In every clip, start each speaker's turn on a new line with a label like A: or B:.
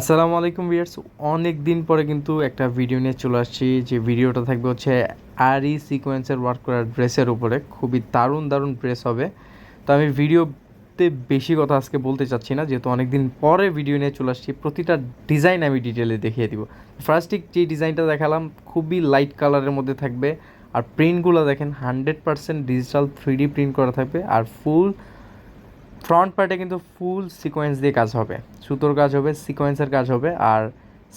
A: আসসালামু আলাইকুম ভিয়ার্স অনেক দিন পরে কিন্তু একটা ভিডিও নিয়ে চলে আসছি। যে ভিডিওটা থাকবে হচ্ছে আরই সিকোয়েন্সের ওয়ার্ক করার ড্রেসের উপরে। খুবই দারুণ দারুণ ড্রেস হবে। তো আমি ভিডিওতে বেশি কথা আজকে বলতে চাচ্ছি না। যেহেতু অনেক দিন পরে ভিডিও নিয়ে চলে আসছি, প্রতিটা ডিজাইন আমি ডিটেলে দেখিয়ে দিব। ফার্স্টে যে ডিজাইনটা দেখালাম, খুবই লাইট কালারের মধ্যে থাকবে। আর প্রিন্টগুলো দেখেন hundred percent digital three print করা থাকবে। আর ফুল ফ্রন্ট পার্টে কিন্তু ফুল সিকোয়েন্স দিয়ে কাজ হবে। সুতোর কাজ হবে সিকোয়েন্সের কাজ হবে, আর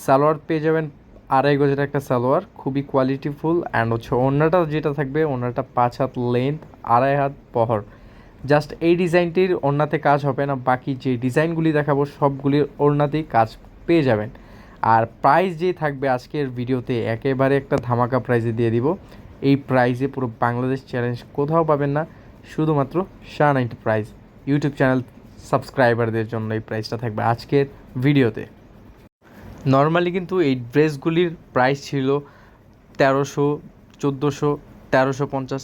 A: সালোয়ার পেয়ে যাবেন আড়াই গজের একটা সালোয়ার, খুবই কোয়ালিটিফুল অ্যান্ড হচ্ছে ওড়নাটা যেটা থাকবে, ওড়নাটা পাঁচ হাত লেন্থ আড়াই হাত পহর জাস্ট এই ডিজাইনটির ওড়নাতে কাজ হবে না, বাকি যে ডিজাইনগুলি দেখাবো, সবগুলির ওড়নাতেই কাজ পেয়ে যাবেন। আর প্রাইস যে থাকবে আজকের ভিডিওতে, একেবারে একটা ধামাকা প্রাইজে দিয়ে দিব। এই প্রাইজে পুরো বাংলাদেশ চ্যালেঞ্জ কোথাও পাবেন না, শুধুমাত্র Shah ninety prize YouTube channel সাবস্ক্রাইবারদের জন্য এই প্রাইসটা থাকবে আজকের ভিডিওতে নর্মালি কিন্তু এই ড্রেসগুলির প্রাইস ছিল তেরোশো, চোদ্দোশো, তেরোশো পঞ্চাশ,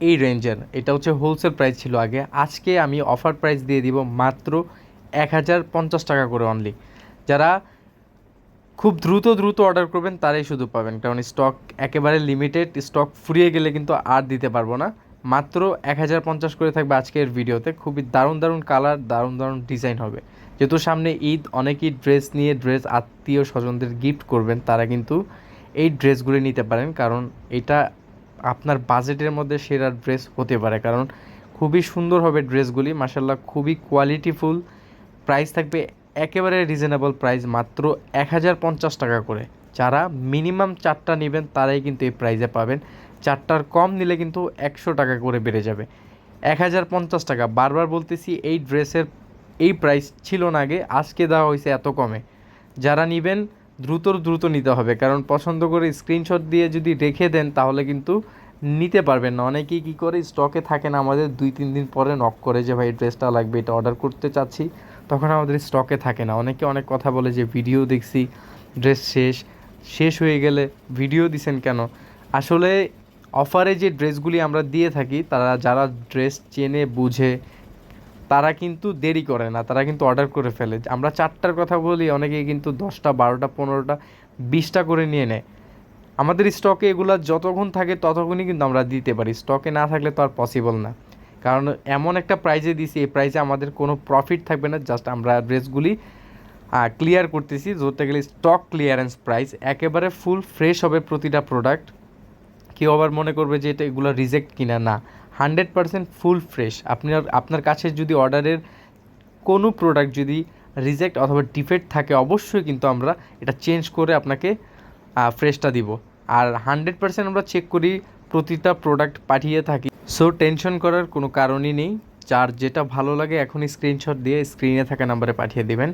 A: এই রেঞ্জের এটা হচ্ছে হোলসেল প্রাইস ছিল আগে। আজকে আমি অফার প্রাইস দিয়ে দিব মাত্র এক হাজার পঞ্চাশ টাকা করে অনলি যারা খুব দ্রুত দ্রুত অর্ডার করবেন, তারাই শুধু পাবেন। কারণ স্টক একেবারে লিমিটেড স্টক ফুরিয়ে গেলে কিন্তু আর দিতে পারব না। মাত্র এক হাজার পঞ্চাশ করে থাকবে আজকের ভিডিওতে। খুবই দারুণ দারুণ কালার দারুণ দারুণ ডিজাইন হবে। যেহেতু সামনে ঈদ, অনেকেই ড্রেস নিয়ে ড্রেস আত্মীয় স্বজনদের গিফট করবেন, তারা কিন্তু এই ড্রেসগুলি নিতে পারেন। কারণ এটা আপনার বাজেটের মধ্যে সেরা ড্রেস হতে পারে। কারণ খুবই সুন্দর হবে ড্রেসগুলি মাসাল্লাহ খুবই কোয়ালিটিফুল প্রাইস থাকবে একেবারে রিজনেবল প্রাইস মাত্র এক হাজার পঞ্চাশ টাকা করে। যারা মিনিমাম চারটা নেবেন, তারাই কিন্তু এই প্রাইজে পাবেন। চারটার কম নিলে কিন্তু একশো টাকা করে বেড়ে যাবে। এক হাজার পঞ্চাশ টাকা। বারবার বলতেছি, এই ড্রেসের এই প্রাইস ছিল না আগে, আজকে দেওয়া হয়েছে এত কমে। যারা নেবেন দ্রুত দ্রুত নিতে হবে। কারণ পছন্দ করে স্ক্রিনশট দিয়ে যদি রেখে দেন, তাহলে কিন্তু নিতে পারবেন না। অনেকেই কী করে স্টকে থাকে না আমাদের, দুই, তিন দিন পরে নক করে যে, ভাই ড্রেসটা লাগবে, এটা অর্ডার করতে চাচ্ছি। তখন আমাদের স্টকে থাকে না। অনেকে অনেক কথা বলে যে, ভিডিও দেখছি, ড্রেস শেষ। শেষ হয়ে গেলে ভিডিও দিছেন কেন? আসলে অফারে যে ড্রেসগুলি আমরা দিয়ে থাকি, তারা যারা ড্রেস চেনে, বুঝে, তারা কিন্তু দেরি করে না, তারা কিন্তু অর্ডার করে ফেলে। আমরা চারটার কথা বলি, অনেকেই কিন্তু দশটা, বারোটা, পনেরোটা, বিশটা করে নিয়ে নেয়। আমাদের স্টকে এগুলো যতক্ষণ থাকে ততক্ষণই কিন্তু আমরা দিতে পারি। স্টকে না থাকলে তো আর পসিবল না। কারণ এমন একটা প্রাইজে দিছি, এই প্রাইজে আমাদের কোনো প্রফিট থাকবে না জাস্ট আমরা ড্রেসগুলি ক্লিয়ার করতেছি। ধরতে গেলে স্টক ক্লিয়ারেন্স প্রাইস একেবারে ফুল ফ্রেশ হবে প্রতিটা প্রোডাক্ট কেউ আবার মনে করবে যে এটা এগুলো রিজেক্ট কিনা, না। হান্ড্রেড পারসেন্ট ফুল ফ্রেশ আপনার আপনার কাছে যদি অর্ডারের কোনো প্রোডাক্ট যদি রিজেক্ট অথবা ডিফেক্ট থাকে, অবশ্যই কিন্তু আমরা এটা চেঞ্জ করে আপনাকে ফ্রেশটা দিব। আর হান্ড্রেড পারসেন্ট আমরা চেক করি, প্রতিটা প্রোডাক্ট পাঠিয়ে থাকি। সো টেনশন করার কোনো কারণই নেই। যার যেটা ভালো লাগে এখনই স্ক্রিনশট দিয়ে স্ক্রিনে থাকা নাম্বারে পাঠিয়ে দিবেন।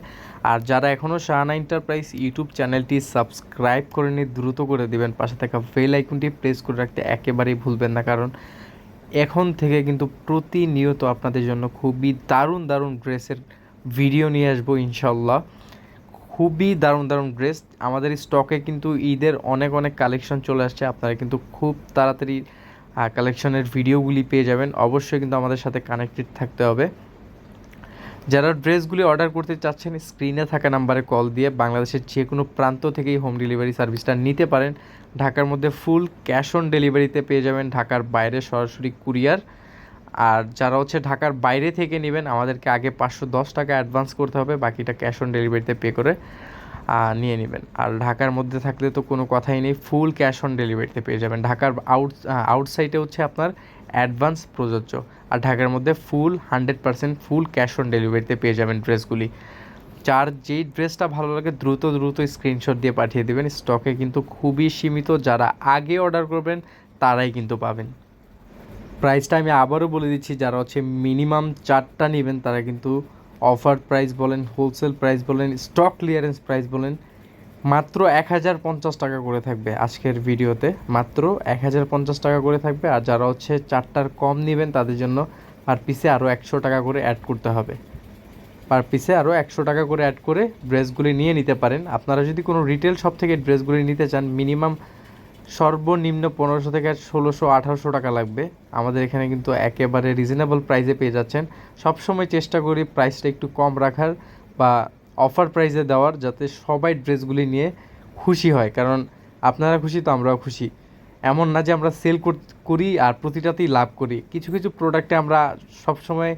A: আর যারা এখনও শাহানা এন্টারপ্রাইজ ইউটিউব চ্যানেলটি সাবস্ক্রাইব করে নিয়ে দ্রুত করে দিবেন। পাশে থাকা বেল আইকনটি প্রেস করে রাখতে একেবারেই ভুলবেন না। কারণ এখন থেকে কিন্তু প্রতিনিয়ত আপনাদের জন্য খুবই দারুণ দারুণ ড্রেসের ভিডিও নিয়ে আসব ইনশাল্লাহ খুবই দারুণ দারুণ ড্রেস। আমাদের স্টকে কিন্তু ঈদের অনেক অনেক কালেকশন চলে আসছে। আপনারা কিন্তু খুব তাড়াতাড়ি কালেকশনের ভিডিওগুলি পেয়ে যাবেন। অবশ্যই কিন্তু আমাদের সাথে কানেক্টেড থাকতে হবে। যারা ড্রেসগুলি অর্ডার করতে চাচ্ছেন স্ক্রিনে থাকা নাম্বারে কল দিয়ে বাংলাদেশের যে কোনো প্রান্ত থেকেই হোম ডেলিভারি সার্ভিসটা নিতে পারেন। ঢাকার মধ্যে ফুল ক্যাশ অন ডেলিভারিতে পেয়ে যাবেন ঢাকার বাইরে সরাসরি কুরিয়ার আর যারা হচ্ছে ঢাকার বাইরে থেকে নেবেন, আমাদেরকে আগে পাঁচশো দশ টাকা অ্যাডভান্স করতে হবে, বাকিটা ক্যাশ অন ডেলিভারিতে পে করে। নিয়ে নেবেন। আর ঢাকার মধ্যে থাকলে তো কোনো কথাই নেই ফুল ক্যাশ অন ডেলিভারিতে পেয়ে যাবেন। ঢাকার আউট আউটসাইডে হচ্ছে আপনার অ্যাডভান্স প্রযোজ্য। আর ঢাকার মধ্যে full hundred percent full cash on ডেলিভারিতে পেয়ে যাবেন ড্রেসগুলি যার যেই ড্রেসটা ভালো লাগে দ্রুত দ্রুত স্ক্রিনশট দিয়ে পাঠিয়ে দেবেন। স্টকে কিন্তু খুবই সীমিত, যারা আগে অর্ডার করবেন, তারাই কিন্তু পাবেন। প্রাইসটা আমি আবারও বলে দিচ্ছি, যারা হচ্ছে মিনিমাম চারটা নেবেন, তারা কিন্তু অফার প্রাইস বলেন হোলসেল প্রাইস বলেন স্টক ক্লিয়ারেন্স প্রাইস বলেন, মাত্র এক হাজার পঞ্চাশ টাকা করে থাকবে আজকের ভিডিওতে। মাত্র এক হাজার পঞ্চাশ টাকা করে থাকবে আর যারা হচ্ছে চারটার কম নেবেন তাদের জন্য পার পিসে আরও একশো টাকা করে অ্যাড করতে হবে। পার পিসে আরও একশো টাকা করে অ্যাড করে ড্রেসগুলি নিয়ে নিতে পারেন। আপনারা যদি কোনো রিটেল শপ থেকে ড্রেসগুলি নিতে চান মিনিমাম সর্বনিম্ন পনেরোশো থেকে ষোলোশো, আঠারোশো টাকা লাগবে। আমাদের এখানে কিন্তু একেবারে রিজনেবল প্রাইসে পেয়ে যাচ্ছেন। সবসময় চেষ্টা করি প্রাইসটা একটু কম রাখার বা অফার প্রাইসে দেওয়ার, যাতে সবাই ড্রেসগুলি নিয়ে খুশি হয়। কারণ আপনারা খুশি তো আমরাও খুশি। এমন না যে আমরা সেল করি আর প্রতিটাতেই লাভ করি। কিছু কিছু প্রোডাক্টে আমরা সবসময়,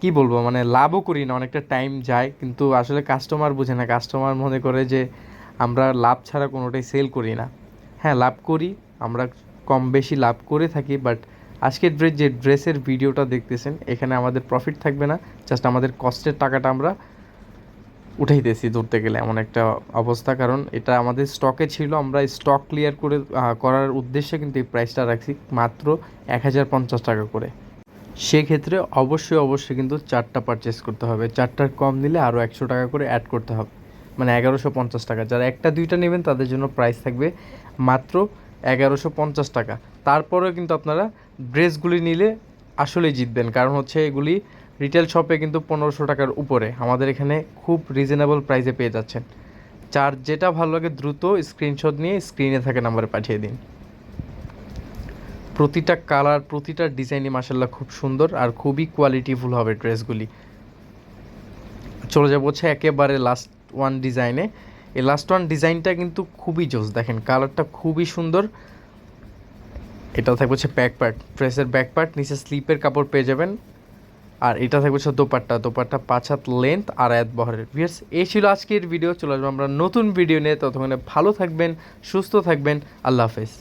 A: কি বলব মানে লাভও করি না, অনেকটা টাইম যায়। কিন্তু আসলে কাস্টমার বুঝে না। কাস্টমার মনে করে যে আমরা লাভ ছাড়া কোনোটাই সেল করি না। হ্যাঁ লাভ করি। আমরা কম বেশি লাভ করে থাকি বাট আজকের ড্রেস যে ড্রেসের ভিডিওটা দেখতেছেন, এখানে আমাদের প্রফিট থাকবে না। জাস্ট আমাদের কষ্টের টাকাটা আমরা উঠাইতেছি ধরতে গেলে, এমন একটা অবস্থা। কারণ এটা আমাদের স্টকে ছিল, আমরা স্টক ক্লিয়ার করে করার উদ্দেশ্যে কিন্তু এই প্রাইসটা রাখছি মাত্র এক হাজার পঞ্চাশ টাকা করে। সেক্ষেত্রে অবশ্যই অবশ্যই কিন্তু চারটা পারচেস করতে হবে। চারটার কম নিলে আরও একশো টাকা করে অ্যাড করতে হবে। মানে এগারোশো পঞ্চাশ টাকা। যারা একটা, দুইটা নেবেন, তাদের জন্য প্রাইস থাকবে মাত্র এগারোশো পঞ্চাশ টাকা। তারপরেও কিন্তু আপনারা ড্রেসগুলি নিলে আসলেই জিতবেন। কারণ হচ্ছে এগুলি রিটেল শপে কিন্তু পনেরোশো টাকার উপরে। আমাদের এখানে খুব রিজনেবল প্রাইসে পেয়ে যাচ্ছেন। চার যেটা ভালো লাগে দ্রুত স্ক্রিনশট নিয়ে স্ক্রিনে থাকে নাম্বারে পাঠিয়ে দিন। প্রতিটা কালার প্রতিটা ডিজাইনই মাসাল্লাহ খুব সুন্দর আর খুবই কোয়ালিটিফুল হবে ড্রেসগুলি চলে যাব হচ্ছে একেবারে লাস্ট ওয়ান ডিজাইনে এই লাস্ট ওয়ান ডিজাইনটা কিন্তু খুবই জোস, দেখেন কালারটা খুবই সুন্দর। এটা থাকবে হচ্ছে ব্যাক পার্ট ড্রেসের ব্যাক পার্ট নিচে স্লিপের কাপড় পেয়ে যাবেন। আর এটা থাকবে হচ্ছে দোপাট্টা দোপাট্টা পাঁচ হাত লেন্থ আর এত বহরের। ভিয়ার্স এই ছিল আজকের ভিডিও চলে আসব আমরা নতুন ভিডিও নিয়ে। ততক্ষণে ভালো থাকবেন, সুস্থ থাকবেন, আল্লাহ হাফেজ।